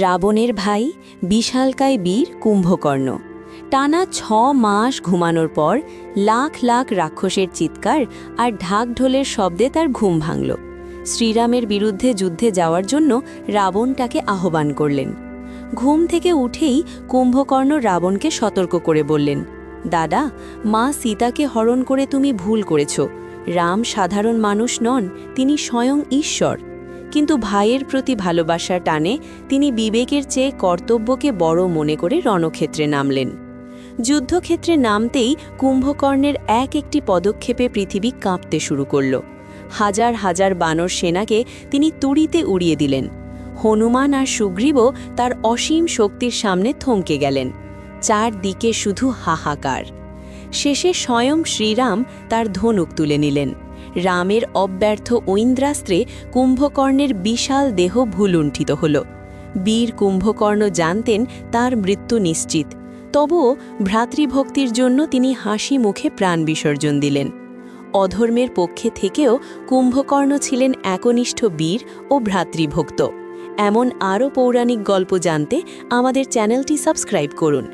রাবণের ভাই বিশালকায় বীর কুম্ভকর্ণ। টানা ছ মাস ঘুমানোর পর লাখ লাখ রাক্ষসের চিৎকার আর ঢাক ঢোলের শব্দে তার ঘুম ভাঙল। শ্রীরামের বিরুদ্ধে যুদ্ধে যাওয়ার জন্য রাবণ তাকে আহ্বান করলেন। ঘুম থেকে উঠেই কুম্ভকর্ণ রাবণকে সতর্ক করে বললেন, দাদা, মা সীতাকে হরণ করে তুমি ভুল করেছ। রাম সাধারণ মানুষ নন, তিনি স্বয়ং ঈশ্বর। কিন্তু ভাইয়ের প্রতি ভালোবাসার টানে তিনি বিবেকের চেয়ে কর্তব্যকে বড় মনে করে রণক্ষেত্রে নামলেন। যুদ্ধক্ষেত্রে নামতেই কুম্ভকর্ণের এক একটি পদক্ষেপে পৃথিবী কাঁপতে শুরু করল। হাজার হাজার বানর সেনাকে তিনি তুড়িতে উড়িয়ে দিলেন। হনুমান আর সুগ্রীবও তার অসীম শক্তির সামনে থমকে গেলেন। চারদিকে শুধু হাহাকার। শেষে স্বয়ং শ্রীরাম তার ধনুক তুলে নিলেন। রামের অব্যর্থ ঐন্দ্রাস্ত্রে কুম্ভকর্ণের বিশাল দেহ ভুলুণ্ঠিত হল। বীর কুম্ভকর্ণ জানতেন তার মৃত্যু নিশ্চিত। তবুও ভ্রাতৃভক্তির জন্য তিনি হাসি মুখে প্রাণ বিসর্জন দিলেন। অধর্মের পক্ষে থেকেও কুম্ভকর্ণ ছিলেন একনিষ্ঠ বীর ও ভ্রাতৃভক্ত। এমন আরও পৌরাণিক গল্প জানতে আমাদের চ্যানেলটি সাবস্ক্রাইব করুন।